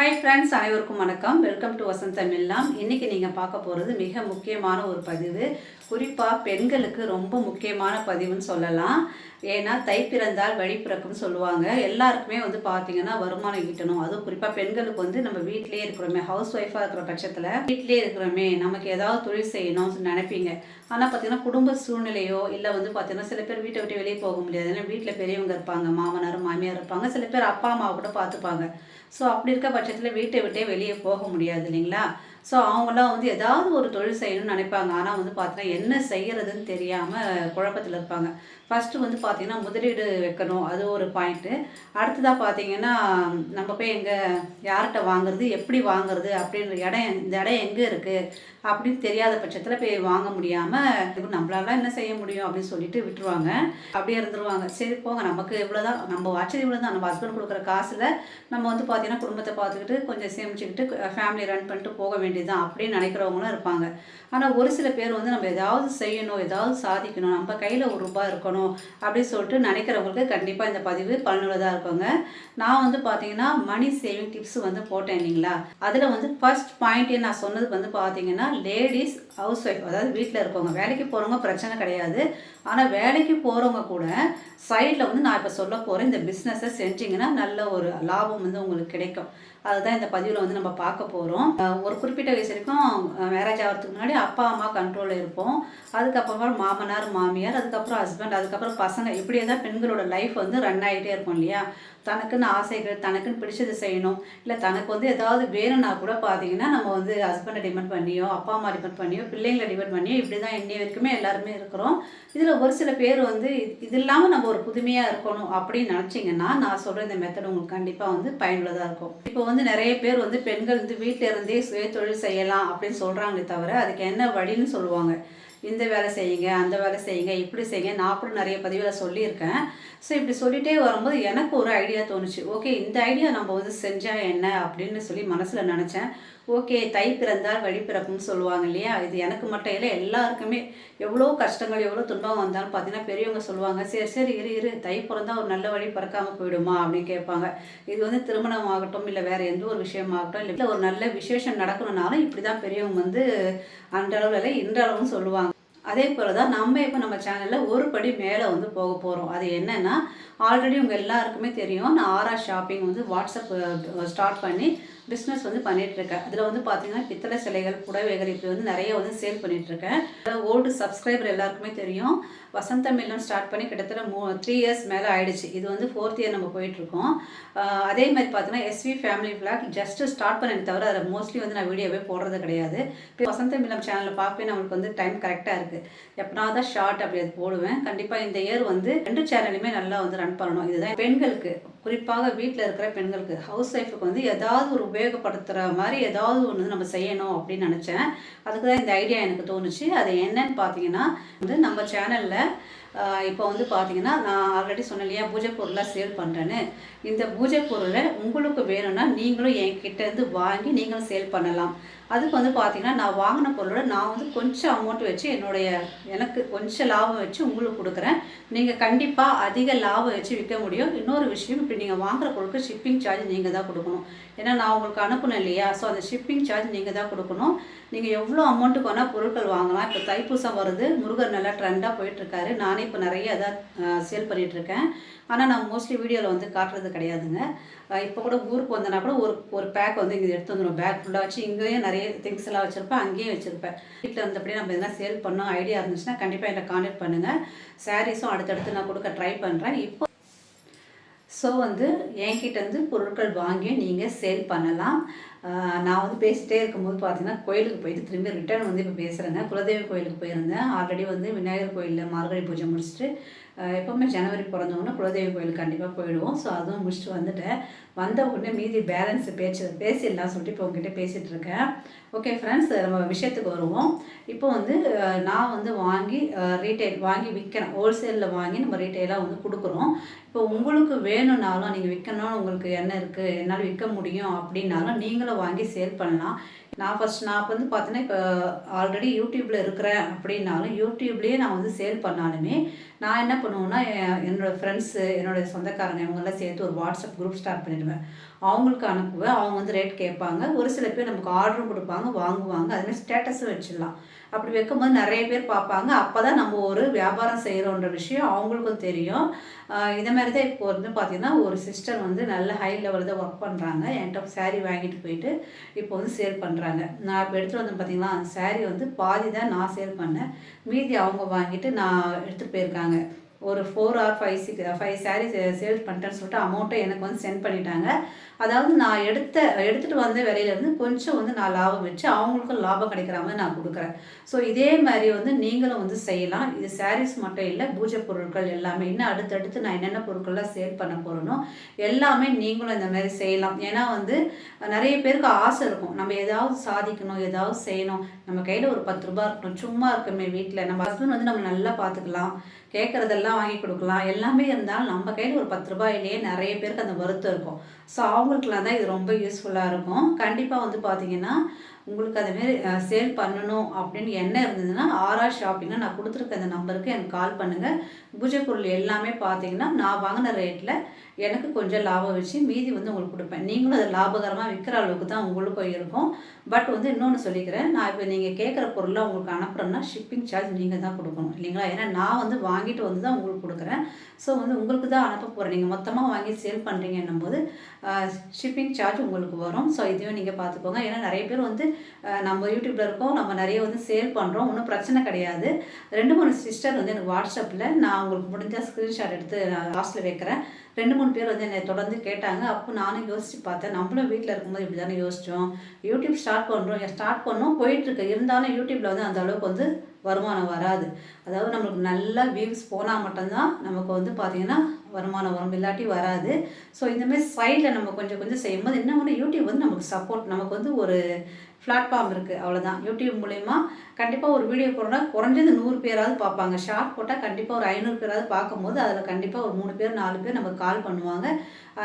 Hi friends அனைவருக்கும் வணக்கம். Welcome to Vasanth தமிழ்லாம் இன்றைக்கி நீங்கள் பார்க்க போகிறது மிக முக்கியமான ஒரு பதிவு. குறிப்பாக பெண்களுக்கு ரொம்ப முக்கியமான பதிவுன்னு சொல்லலாம். ஏன்னா தை பிறந்தால் வழி பிறக்கும்னு சொல்லுவாங்க. எல்லாருக்குமே வந்து பார்த்தீங்கன்னா வருமானம் ஈட்டணும். அதுவும் குறிப்பாக பெண்களுக்கு வந்து நம்ம வீட்டிலேயே இருக்கிறோமே ஹவுஸ் ஒய்ஃபாக இருக்கிற பட்சத்தில் வீட்டிலே இருக்கிறோமே நமக்கு ஏதாவது தொழில் செய்யணும்னு நினைப்பீங்க. ஆனால் பார்த்தீங்கன்னா குடும்ப சூழ்நிலையோ இல்லை வந்து பார்த்தீங்கன்னா சில பேர் வீட்டை விட்டு வெளியே போக முடியாது. ஏன்னா வீட்டில் பெரியவங்க இருப்பாங்க மாமனார் மாமியார் இருப்பாங்க. சில பேர் அப்பா அம்மா கூட பார்த்துப்பாங்க ஸோ அப்படி இருக்க பட்சத்தில் வீட்டை விட்டே வெளியே போக முடியாது இல்லைங்களா? ஸோ அவங்களாம் வந்து ஏதாவது ஒரு தொழில் செய்யணும்னு நினைப்பாங்க. ஆனால் வந்து பார்த்தீங்கன்னா என்ன செய்யறதுன்னு தெரியாமல் குழப்பத்தில் இருப்பாங்க. ஃபஸ்ட்டு வந்து பார்த்தீங்கன்னா முதலீடு வைக்கணும். அது ஒரு பாயிண்ட்டு அடுத்ததாக பார்த்தீங்கன்னா நம்ம போய் எங்கே யார்கிட்ட வாங்குறது எப்படி வாங்குறது அப்படின்ற இடம் இந்த இடம் எங்கே இருக்குது அப்படின்னு தெரியாத பட்சத்தில் போய் வாங்க முடியாமல் நம்மளால என்ன செய்ய முடியும் அப்படின்னு சொல்லிட்டு விட்டுருவாங்க. அப்படியே இருந்துருவாங்க. சரி போங்க. நமக்கு இவ்வளோதான் நம்ம வாட்சது இவ்வளோ தான் நம்ம ஹஸ்பண்ட் கொடுக்குற காசில் நம்ம வந்து பார்த்தீங்கன்னா குடும்பத்தை பார்த்துக்கிட்டு கொஞ்சம் சேமிச்சுக்கிட்டு ஃபேமிலி ரன் பண்ணிட்டு போக வேண்டியதுதான் அப்படின்னு நினைக்கிறவங்களும் இருப்பாங்க. ஆனால் ஒரு சில பேர் வந்து நம்ம ஏதாவது செய்யணும் ஏதாவது சாதிக்கணும். நம்ம கையில் ஒரு ரூபாய் இருக்கணும். அப்படின்னு சொல்லிட்டு நினைக்கிறவங்களுக்கு கண்டிப்பாக இந்த பதிவு பயனுள்ளதாக இருக்குங்க. நான் வந்து பார்த்தீங்கன்னா மணி சேவிங் டிப்ஸ் வந்து போட்டேன் இல்லைங்களா? அதில் வந்து ஃபர்ஸ்ட் பாயிண்ட் நான் சொன்னது வந்து பார்த்தீங்கன்னா லேடிஸ் ஹவுஸ் ஒய்ஃப் அதாவது வீட்டில் இருக்கவங்க வேலைக்கு போகிறவங்க பிரச்சனை கிடையாது. ஆனால் வேலைக்கு போகிறவங்க கூட சைடில் வந்து நான் இப்போ சொல்ல போகிறேன் இந்த பிஸ்னஸை செஞ்சிங்கன்னா நல்ல ஒரு லாபம் வந்து உங்களுக்கு கிடைக்கும். அதுதான் இந்த பதிவில் வந்து நம்ம பார்க்க போகிறோம் ஒரு குறிப்பிட்ட வயசு வரைக்கும் மேரேஜ் ஆகிறதுக்கு முன்னாடி அப்பா அம்மா கண்ட்ரோலில் இருப்போம். அதுக்கப்புறமா மாமனார் மாமியார் அதுக்கப்புறம் ஹஸ்பண்ட் அதுக்கப்புறம் பசங்க இப்படியே தான் பெண்களோட லைஃப் வந்து ரன் ஆகிட்டே இருக்கும் இல்லையா? தனக்குன்னு ஆசைகள் தனக்குன்னு பிடிச்சது செய்யணும். இல்லை தனக்கு வந்து ஏதாவது வேணும்னா கூட பார்த்தீங்கன்னா நம்ம வந்து ஹஸ்பண்டை டிபெண்ட் பண்ணியோ அப்பா அம்மா டிபெண்ட் பண்ணியோ பிள்ளைங்களை டிபெண்ட் பண்ணியோ இப்படி தான் இன்னி வரைக்குமே எல்லாருமே இருக்கிறோம். இதில் ஒரு சில பேர் வந்து இது இல்லாமல் நம்ம ஒரு புதுமையாக இருக்கணும் அப்படின்னு நினச்சிங்கன்னா நான் சொல்கிற இந்த மெத்தட் உங்களுக்கு கண்டிப்பாக வந்து பயனுள்ளதாக இருக்கும். இப்போ வந்து நிறைய பேர் வந்து பெண்கள் வந்து வீட்டில் இருந்தே சுய தொழில் செய்யலாம் அப்படின்னு சொல்கிறாங்களே தவிர அதுக்கு என்ன வழின்னு சொல்லுவாங்க. இந்த வேலை செய்யுங்க அந்த வேலை செய்யுங்க இப்படி செய்யுங்க. நான் கூட நிறைய பதிவில் சொல்லியிருக்கேன். ஸோ இப்படி சொல்லிகிட்டே வரும்போது எனக்கு ஒரு ஐடியா தோணுச்சு. ஓகே இந்த ஐடியா நம்ம வந்து செஞ்சால் என்ன அப்படின்னு சொல்லி மனசில் நினச்சேன். ஓகே தை பிறந்தால் வழி பிறப்புன்னு சொல்லுவாங்க இல்லையா? இது எனக்கு மட்டும் இல்லை எல்லாருக்குமே எவ்வளோ கஷ்டங்கள் எவ்வளோ துன்பம் வந்தாலும் பார்த்தீங்கன்னா பெரியவங்க சொல்லுவாங்க சரி சரி இரு இரு தை பிறந்தா ஒரு நல்ல வழி பிறக்காமல் போயிடுமா? அப்படின்னு கேட்பாங்க. இது வந்து திருமணம் ஆகட்டும் இல்லை வேறு எந்த ஒரு விஷயமாகட்டும் இல்லை ஒரு நல்ல விசேஷம் நடக்கணும்னாலும் இப்படி தான் பெரியவங்க வந்து அந்த அளவில் இல்லை இன்றளவும் சொல்லுவாங்க. அதே போல் தான் நம்ம இப்போ நம்ம சேனலில் ஒரு படி மேலே வந்து போக போகிறோம் அது என்னென்னா ஆல்ரெடி உங்கள் எல்லாருக்குமே தெரியும் நான் ஆரா ஷாப்பிங் வந்து வாட்ஸ்அப் ஸ்டார்ட் பண்ணி பிஸ்னஸ் வந்து பண்ணிகிட்ருக்கேன் அதில் வந்து பார்த்தீங்கன்னா பித்தளை சிலைகள் புடவைகள் இப்படி வந்து நிறைய வந்து சேல் பண்ணிகிட்ருக்கேன் ஓல்டு சப்ஸ்கிரைபர் எல்லாருக்குமே தெரியும். வசந்த மில்லம் ஸ்டார்ட் பண்ணி கிட்டத்தட்ட மூ த்ரீ இயர்ஸ் மேலே ஆயிடுச்சு. இது வந்து ஃபோர்த் இயர் நம்ம போயிட்டுருக்கோம். அதே மாதிரி பார்த்தீங்கன்னா S V family vlog just start பண்ணி தவிர அதில் மோஸ்ட்லி வந்து நான் வீடியோவே போடுறது கிடையாது. இப்போ வசந்த மில்லம் சேனலில் பார்ப்பே நம்மளுக்கு வந்து டைம் கரெக்டாக இருக்குது எப்பனா தான் ஷார்ட் அப்படி அது போடுவேன். கண்டிப்பாக இந்த இயர் வந்து ரெண்டு சேனலுமே நல்லா வந்து ரன் பண்ணணும். இதுதான் பெண்களுக்கு. குறிப்பாக வீட்டில் இருக்கிற பெண்களுக்கு ஹவுஸ் ஒய்ஃபுக்கு வந்து ஏதாவது ஒரு உபயோகப்படுத்துகிற மாதிரி ஏதாவது ஒன்று நம்ம செய்யணும் அப்படின்னு நினச்சேன். அதுக்கு தான் இந்த ஐடியா எனக்கு தோணுச்சு. அது என்னன்னு பார்த்தீங்கன்னா வந்து நம்ம சேனலில் இப்போ வந்து பார்த்தீங்கன்னா நான் ஆல்ரெடி சொன்னேன் இல்லையா பூஜை பொருளாக சேல் பண்ணுறேன்னு இந்த பூஜை பொருளை உங்களுக்கு வேணும்னா நீங்களும் என்கிட்டேருந்து வாங்கி நீங்களும் சேல் பண்ணலாம். அதுக்கு வந்து பார்த்தீங்கன்னா நான் வாங்கின பொருளோட நான் வந்து கொஞ்சம் அமௌண்ட் வச்சு என்னுடைய எனக்கு கொஞ்சம் லாபம் வச்சு உங்களுக்கு கொடுக்குறேன். நீங்கள் கண்டிப்பாக அதிக லாபம் வச்சு விற்க முடியும். இன்னொரு விஷயம் இப்போ நீங்கள் வாங்குற பொருளுக்கு ஷிப்பிங் சார்ஜ் நீங்கள் தான் கொடுக்கணும். ஏன்னா நான் உங்களுக்கு அனுப்பணும் இல்லையா? ஸோ அந்த ஷிப்பிங் சார்ஜ் நீங்கள் தான் கொடுக்கணும். நீங்கள் எவ்வளோ அமௌண்ட்டுக்கு வேணால் பொருட்கள் வாங்கலாம். இப்போ தைப்பூசம் வருது. முருகர் நல்லா ட்ரெண்டாக போயிட்டுருக்காரு. நானே இப்போ நிறைய இதாக சேல் பண்ணிகிட்ருக்கேன் ஆனால் நான் மோஸ்ட்லி வீடியோவில் வந்து காட்டுறது கிடையாதுங்க. இப்போ கூட ஊருக்கு வந்தேன்னா கூட ஒரு ஒரு பேக் வந்து இங்கே எடுத்து வந்துடும் பேக் ஃபுல்லாக வச்சு இங்கேயும் நிறைய திங்ஸ் எல்லாம் வச்சுருப்பேன். அங்கேயும் வச்சுருப்பேன். வீட்டில் இருந்தபடியே நம்ம எதனா சேல் பண்ணோம் ஐடியா இருந்துச்சுன்னா கண்டிப்பாக என்னை கான்டாக்ட் பண்ணுங்கள் சாரீஸும் அடுத்தடுத்து நான் கொடுக்க ட்ரை பண்ணுறேன் இப்போ ஸோ வந்து என்கிட்ட வந்து பொருட்கள் வாங்கி நீங்கள் சேல் பண்ணலாம். நான் வந்து பேசிகிட்டே இருக்கும்போது பார்த்தீங்கன்னா கோயிலுக்கு போயிட்டு திரும்பி ரிட்டர்ன் வந்து இப்போ பேசுகிறேங்க குலதெய்வ கோயிலுக்கு போயிருந்தேன். ஆல்ரெடி வந்து விநாயகர் கோயிலில் மார்கழி பூஜை முடிச்சுட்டு எப்போவுமே ஜனவரி பிறந்தவொடனே குலதெய்வ கோயில் கண்டிப்பாக போயிடுவோம். ஸோ அதுவும் முடிச்சுட்டு வந்துட்டேன். வந்த உடனே மீதி பேலன்ஸ் பேச்சு பேசிடலாம் சொல்லிட்டு இப்போ உங்ககிட்ட பேசிகிட்டு இருக்கேன். ஓகே ஃப்ரெண்ட்ஸ் நம்ம விஷயத்துக்கு வருவோம். இப்போ வந்து நான் வந்து வாங்கி ரீட்டைல் வாங்கி விற்கிறேன் ஹோல்சேலில் வாங்கி நம்ம ரீட்டைலாக வந்து கொடுக்குறோம். இப்போ உங்களுக்கு வேணும்னாலும் நீங்கள் விற்கணும்னு உங்களுக்கு என்ன இருக்குது என்னால் விற்க முடியும் அப்படின்னாலும் நீங்களும் வாங்கி சேல் பண்ணலாம். நான் ஃபஸ்ட் நான் வந்து பார்த்தீங்கன்னா இப்போ ஆல்ரெடி யூடியூப்பில் இருக்கிறேன் அப்படின்னாலும் யூடியூப்லேயே நான் வந்து சேல் பண்ணாலுமே நான் என்ன பண்ணுவேன்னா என்னோடய ஃப்ரெண்ட்ஸு என்னோடய சொந்தக்காரங்க இவங்கெல்லாம் சேர்த்து ஒரு வாட்ஸ்அப் குரூப் ஸ்டார்ட் பண்ணிடுவேன். அவங்களுக்கு அனுப்புவேன். அவங்க வந்து ரேட் கேட்பாங்க. ஒரு சில பேர் நமக்கு ஆர்டரும் கொடுப்பாங்க வாங்குவாங்க. அதுமாதிரி ஸ்டேட்டஸும் வச்சிடலாம். அப்படி வைக்கும்போது நிறைய பேர் பார்ப்பாங்க. அப்போ தான் நம்ம ஒரு வியாபாரம் செய்கிறோன்ற விஷயம் அவங்களுக்கும் தெரியும். இதை மாதிரி தான் இப்போ வந்து பார்த்திங்கன்னா ஒரு சிஸ்டர் வந்து நல்ல ஹை லெவலில் தான் ஒர்க் பண்ணுறாங்க என்கிட்ட சாரீ வாங்கிட்டு போயிட்டு இப்போ வந்து சேல் பண்ணுறாங்க நான் இப்போ எடுத்துகிட்டு வந்து பார்த்திங்களா அந்த சாரீ வந்து பாதி தான் நான் சேல் பண்ணேன். மீதி அவங்க வாங்கிட்டு நான் எடுத்துகிட்டு போயிருக்காங்க. ஒரு four or five six five sari sale பண்ணிட்டேன்னு சொல்லிட்டு அமௌண்ட்டை எனக்கு வந்து சென்ட் பண்ணிட்டாங்க. அதாவது நான் எடுத்த எடுத்துகிட்டு வந்த விலையிலேருந்து கொஞ்சம் வந்து நான் லாபம் வச்சு அவங்களுக்கும் லாபம் கிடைக்கிற மாதிரி நான் கொடுக்குறேன். ஸோ இதே மாதிரி வந்து நீங்களும் வந்து செய்யலாம். இது சாரீஸ் மட்டும் இல்லை பூஜை பொருட்கள் எல்லாமே. இன்னும் அடுத்தடுத்து நான் என்னென்ன பொருட்கள்லாம் சேல் பண்ண போகிறேனோ எல்லாமே நீங்களும் இந்த மாதிரி செய்யலாம். ஏன்னா வந்து நிறைய பேருக்கு ஆசை இருக்கும். நம்ம ஏதாவது சாதிக்கணும் ஏதாவது செய்யணும். நம்ம கையில் ஒரு பத்து ரூபா இருக்கணும். சும்மா இருக்குமே வீட்டில் நம்ம ஹஸ்பண்ட் வந்து நம்ம நல்லா பார்த்துக்கலாம். கேட்குறதெல்லாம் வாங்கி கொடுக்கலாம். எல்லாமே இருந்தாலும் நம்ம கையில் ஒரு பத்து ரூபாயிலேயே நிறைய பேருக்கு அந்த வருத்தம் இருக்கும். ஸோ அவங்க அவங்களுக்குலாம் தான் இது ரொம்ப யூஸ்ஃபுல்லாக இருக்கும். கண்டிப்பாக வந்து பார்த்தீங்கன்னா உங்களுக்கு அதுமாரி சேல் பண்ணணும் அப்படின்னு என்ன இருந்ததுன்னா ஆர்ஆர் ஷாப்பிங்கில் நான் கொடுத்துருக்க அந்த நம்பருக்கு எனக்கு கால் பண்ணுங்கள் பூஜை பொருள் எல்லாமே பார்த்தீங்கன்னா நான் வாங்கின ரேட்டில் எனக்கு கொஞ்சம் லாபம் வச்சு மீதி வந்து உங்களுக்கு கொடுப்பேன். நீங்களும் அதை லாபகரமாக விற்கிற அளவுக்கு தான் உங்களுக்கும் இருக்கும் பட் வந்து இன்னொன்று சொல்லிக்கிறேன். நான் இப்போ நீங்கள் கேட்குற பொருளை உங்களுக்கு அனுப்புகிறேன்னா ஷிப்பிங் சார்ஜ் நீங்கள் தான் கொடுக்கணும். இல்லைங்களா? ஏன்னா நான் வந்து வாங்கிட்டு வந்து தான் உங்களுக்கு கொடுக்குறேன். ஸோ வந்து உங்களுக்கு தான் அனுப்ப போகிறேன் நீங்கள் மொத்தமாக வாங்கி சேல் பண்ணுறீங்கன்னும் போது ஷிப்பிங் சார்ஜ் உங்களுக்கு வரும். ஸோ இதையும் நீங்கள் பார்த்துக்கோங்க. ஏன்னா நிறைய பேர் வந்து நம்ம யூடியூப்பில் இருக்கோம். நம்ம நிறைய வந்து சேல் பண்ணுறோம் ஒன்றும் பிரச்சனை கிடையாது. ரெண்டு மூணு சிஸ்டர் வந்து எனக்கு வாட்ஸ்அப்பில் நான் உங்களுக்கு முடிஞ்சால் ஸ்க்ரீன்ஷாட் எடுத்து நான் லாஸ்ட்டில் வைக்கிறேன். ரெண்டு மூணு பேர் வந்து என்னை தொடர்ந்து கேட்டாங்க. அப்போ நானும் யோசித்து பார்த்தேன். நம்மளும் வீட்டில் இருக்கும்போது இப்படி தானே யோசித்தோம் யூடியூப் ஸ்டார்ட் பண்ணுறோம் ஸ்டார்ட் பண்ணோம் போயிட்டுருக்கு இருந்தாலும் யூடியூப்பில் வந்து அந்த அளவுக்கு வந்து வருமானம் வராது. அதாவது நம்மளுக்கு நல்லா வியூஸ் போனால் மட்டும்தான் நமக்கு வந்து பார்த்திங்கன்னா வருமானம் வரும். இல்லாட்டி வராது. ஸோ இந்தமாதிரி சைடில் நம்ம கொஞ்சம் கொஞ்சம் செய்யும்போது என்ன ஒன்று யூடியூப் வந்து நமக்கு சப்போர்ட் நமக்கு வந்து ஒரு பிளாட்ஃபார்ம் இருக்குது அவ்வளோதான் யூடியூப் மூலயமா கண்டிப்பாக ஒரு வீடியோ போடுறோன்னா குறைஞ்சது நூறு பேராவது பார்ப்பாங்க. ஷார்ட் போட்டால் கண்டிப்பாக ஒரு ஐநூறு பேராவது பார்க்கும்போது அதில் கண்டிப்பாக ஒரு மூணு பேர் நாலு பேர் நமக்கு கால் பண்ணுவாங்க.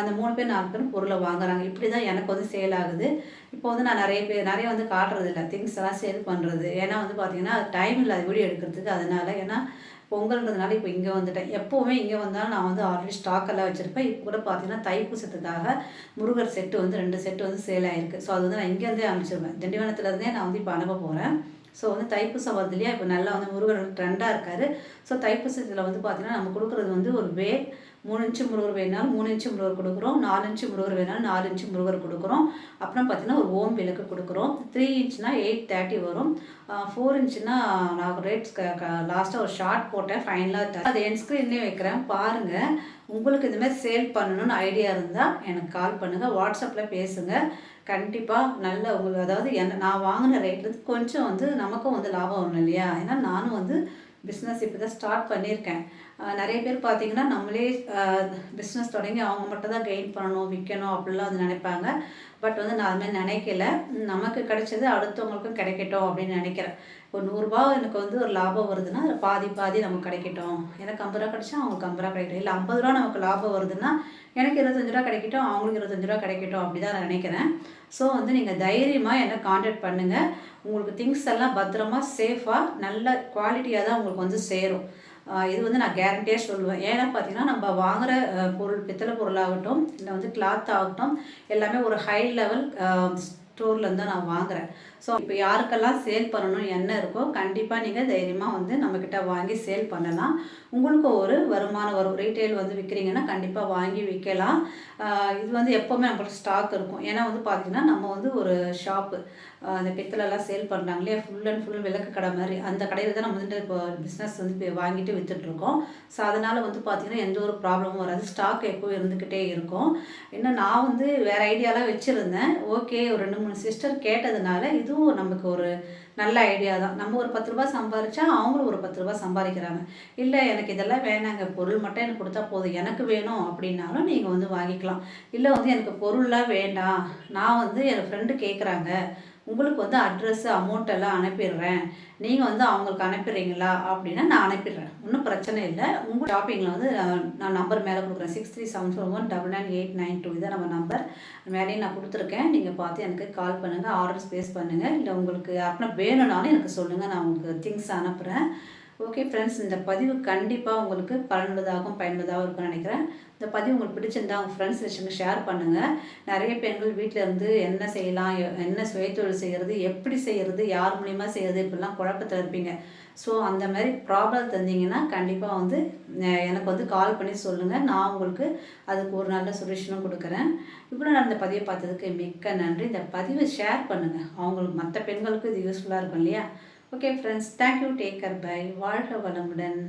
அந்த மூணு பேர் நாலு பேர் பொருளை வாங்குறாங்க. இப்படி தான் எனக்கு வந்து சேல் ஆகுது. இப்போ வந்து நான் நிறைய பேர் நிறைய வந்து காட்டுறது இல்லை. திங்ஸ் எல்லாம் சேல் பண்ணுறது ஏன்னா வந்து பார்த்தீங்கன்னா டைம் இல்லை அது வீடியோ எடுக்கிறதுக்கு அதனால் ஏன்னா பொங்கல்ன்றதுனால இப்போ இங்கே வந்துட்டேன். எப்போவுமே இங்கே வந்தாலும் நான் வந்து ஆல்ரெடி ஸ்டாக்கெல்லாம் வச்சுருப்பேன். இப்போ கூட பார்த்தீங்கன்னா தைப்பூசத்துக்காக முருகர் செட்டு வந்து ரெண்டு செட்டு வந்து சேல் ஆகிருக்கு ஸோ அது வந்து நான் இங்கேருந்தே அனுப்பிச்சிருவேன். திண்டிவனத்துலேருந்தே நான் வந்து இப்போ அனுப்ப போகிறேன் ஸோ வந்து தைப்பூசம் வருது இல்லையா? இப்போ நல்லா வந்து முருகர் ட்ரெண்டாக இருக்கார். ஸோ தைப்பூசத்தில் வந்து பார்த்திங்கன்னா நம்ம கொடுக்குறது வந்து ஒரு வே மூணு இன்ச்சு முருகர் வேணாலும் மூணு இன்ச்சு முருகர் கொடுக்குறோம் நாலு இன்ச்சு முருகர் வேணாலும் நாலு இன்ச்சு முருகர் கொடுக்குறோம். அப்புறம் பார்த்திங்கன்னா ஒரு ஓம் விளக்கு கொடுக்குறோம். த்ரீ இன்ச்னா எயிட் தேர்ட்டி வரும். ஃபோர் இன்ச்சுனா நான் ரேட்ஸ் லாஸ்ட்டாக ஒரு ஷார்ட் போட்டேன் ஃபைனலாக அதை என் ஸ்க்ரீன்லேயே வைக்கிறேன். பாருங்கள் உங்களுக்கு இந்தமாதிரி சேல் பண்ணணும்னு ஐடியா இருந்தால் எனக்கு கால் பண்ணுங்கள் வாட்ஸ்அப்பில் பேசுங்கள் கண்டிப்பாக நல்ல உங்களுக்கு அதாவது என்ன நான் வாங்கின ரேட்லேருந்து கொஞ்சம் வந்து நமக்கும் வந்து லாபம் வரும் இல்லையா? ஏன்னா நானும் வந்து பிஸ்னஸ் இப்போ தான் ஸ்டார்ட் பண்ணியிருக்கேன் நிறைய பேர் பார்த்தீங்கன்னா நம்மளே பிஸ்னஸ் தொடங்கி அவங்க மட்டும் தான் கெயின் பண்ணணும் விற்கணும் அப்படிலாம் வந்து நினைப்பாங்க. பட் வந்து நான் அதுமாதிரி நினைக்கல. நமக்கு கிடைச்சது அடுத்தவங்களுக்கும் கிடைக்கட்டும் அப்படின்னு நினைக்கிறேன். இப்போ நூறுரூபா எனக்கு வந்து ஒரு லாபம் வருதுன்னா அதில் பாதி பாதி நமக்கு கிடைக்கட்டும். எனக்கு ஐம்பது ரூபா கிடைச்சா அவங்களுக்கு ஐம்பது ரூபா கிடைக்கட்டும். இல்லை ஐம்பது ரூபா நமக்கு லாபம் வருதுன்னா எனக்கு இருபத்தஞ்சு ரூபா கிடைக்கட்டும் அவங்களுக்கு இருபத்தஞ்சு ரூபா கிடைக்கட்டும் அப்படி தான் நான் நினைக்கிறேன். ஸோ வந்து நீங்கள் தைரியமாக என்ன காண்டாக்ட் பண்ணுங்கள் உங்களுக்கு திங்ஸ் எல்லாம் பத்திரமா சேஃபாக நல்ல குவாலிட்டியாக தான் உங்களுக்கு வந்து சேரும். இது வந்து நான் கேரண்டியாக சொல்லுவேன். ஏன்னா பார்த்தீங்கன்னா நம்ம வாங்குகிற பொருள் பித்தளை பொருளாகட்டும் இல்லை வந்து கிளாத் ஆகட்டும் எல்லாமே ஒரு ஹை லெவல் ஸ்டோர்லேருந்து தான் நான் வாங்குகிறேன் ஸோ இப்போ யாருக்கெல்லாம் சேல் பண்ணணும் என்ன இருக்கோ கண்டிப்பாக நீங்கள் தைரியமாக வந்து நம்மக்கிட்ட வாங்கி சேல் பண்ணலாம். உங்களுக்கு ஒரு வருமானம் வரும் ரீட்டைல் வந்து விற்கிறீங்கன்னா கண்டிப்பாக வாங்கி விற்கலாம். இது வந்து எப்போவுமே நம்மளுக்கு ஸ்டாக் இருக்கும். ஏன்னா வந்து பார்த்திங்கன்னா நம்ம வந்து ஒரு ஷாப்பு அந்த பித்தளெல்லாம் சேல் பண்ணுறாங்க இல்லையா? ஃபுல் அண்ட் ஃபுல் விளக்கு கடை மாதிரி. அந்த கடையில் தான் நம்ம வந்துட்டு இப்போ பிஸ்னஸ் வந்து வாங்கிட்டு விற்றுட்ருக்கோம் ஸோ அதனால் வந்து பார்த்திங்கன்னா எந்த ஒரு ப்ராப்ளமும் வராது. ஸ்டாக் எப்போவும் இருந்துக்கிட்டே இருக்கும். இன்னும் நான் வந்து வேறு ஐடியாலாம் வச்சுருந்தேன். ஓகே ஒரு ரெண்டு மூணு சிஸ்டர் கேட்டதுனால இது இதுவும் நமக்கு ஒரு நல்ல ஐடியா தான். நம்ம ஒரு பத்து ரூபா சம்பாரிச்சா அவங்களும் ஒரு பத்து ரூபா சம்பாதிக்கிறாங்க. இல்லை எனக்கு இதெல்லாம் வேணாங்க. பொருள் மட்டும் எனக்கு கொடுத்தா போதும். எனக்கு வேணும் அப்படின்னாலும் நீங்கள் வந்து வாங்கிக்கலாம். இல்லை வந்து எனக்கு பொருள்லாம் வேண்டாம். நான் வந்து என் ஃப்ரெண்டு கேட்குறாங்க உங்களுக்கு வந்து அட்ரஸ்ஸு அமௌண்ட் எல்லாம் அனுப்பிடுறேன். நீங்கள் வந்து அவங்களுக்கு அனுப்பிடுறீங்களா? அப்படின்னா நான் அனுப்பிடுறேன். ஒன்றும் பிரச்சனை இல்லை. உங்கள் ஷாப்பிங்கில் வந்து நான் நம்பர் மேலே கொடுக்குறேன். Six three seven four one double nine eight nine two இதான் நம்ம நம்பர் மேலேயும் நான் கொடுத்துருக்கேன். நீங்கள் பார்த்து எனக்கு கால் பண்ணுங்கள் ஆர்டர் ஸ்பேஸ் பண்ணுங்கள் இல்லை உங்களுக்கு அப்படின்னா வேணும்னாலும் எனக்கு சொல்லுங்கள் நான் உங்களுக்கு திங்ஸ் அனுப்புகிறேன் ஓகே ஃப்ரெண்ட்ஸ் இந்த பதிவு கண்டிப்பாக உங்களுக்கு பலனுள்ளதாகவும் பயனுள்ளதாகவும் இருக்கும்னு நினைக்கிறேன். இந்த பதிவு உங்களுக்கு பிடிச்சிருந்தா உங்கள் ஃப்ரெண்ட்ஸ் வச்சுங்க ஷேர் பண்ணுங்கள் நிறைய பெண்கள் வீட்டில் இருந்து என்ன செய்யலாம் என்ன சுயத்தொழில் செய்கிறது எப்படி செய்கிறது யார் மூலியமாக செய்கிறது இப்படிலாம் குழப்பத்தில் இருப்பீங்க. ஸோ அந்த மாதிரி ப்ராப்ளம் தந்தீங்கன்னா கண்டிப்பாக வந்து எனக்கு வந்து கால் பண்ணி சொல்லுங்கள் நான் உங்களுக்கு அதுக்கு ஒரு நல்ல சொல்யூஷனும் கொடுக்குறேன். இப்படி நான் இந்த பதிவை பார்த்ததுக்கு மிக்க நன்றி. இந்த பதிவை ஷேர் பண்ணுங்கள் அவங்களுக்கு மற்ற பெண்களுக்கும் இது யூஸ்ஃபுல்லாக இருக்கும் இல்லையா? Okay friends thank you take care bye வாழ்க வளமுடன்.